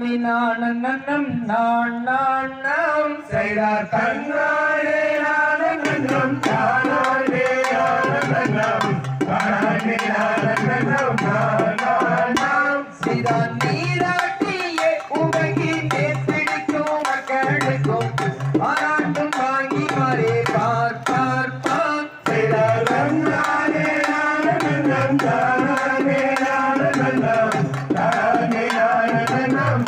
தன்னி நான் நன்னம் நான் நான் நாம். செய்தார் தன்னாரே நான் நன்னம் தான்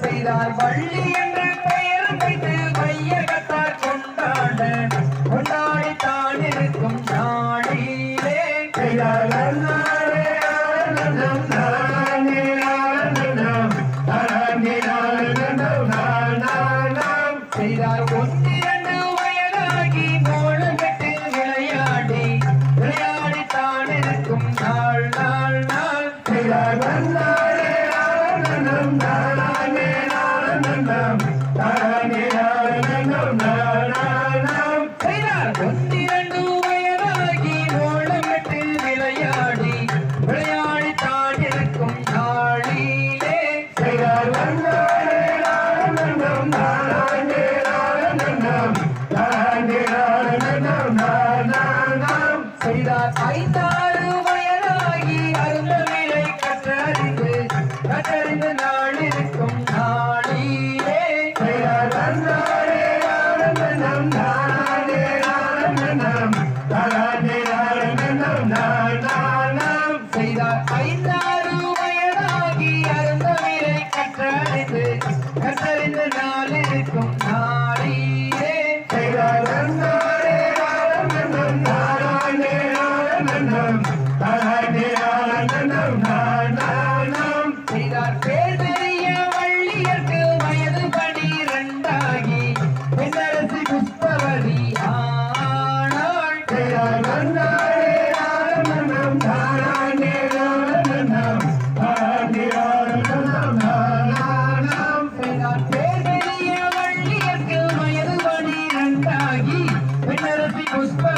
செய்தார் வள்ளியின் செய்தார் ஐந்தாறு வயதாகி அருந்த நாளிருக்கும் நான்.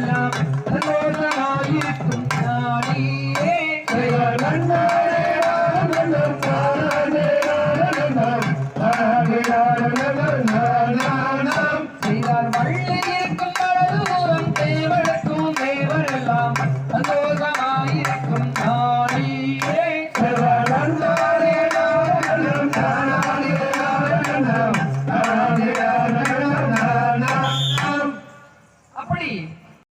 love.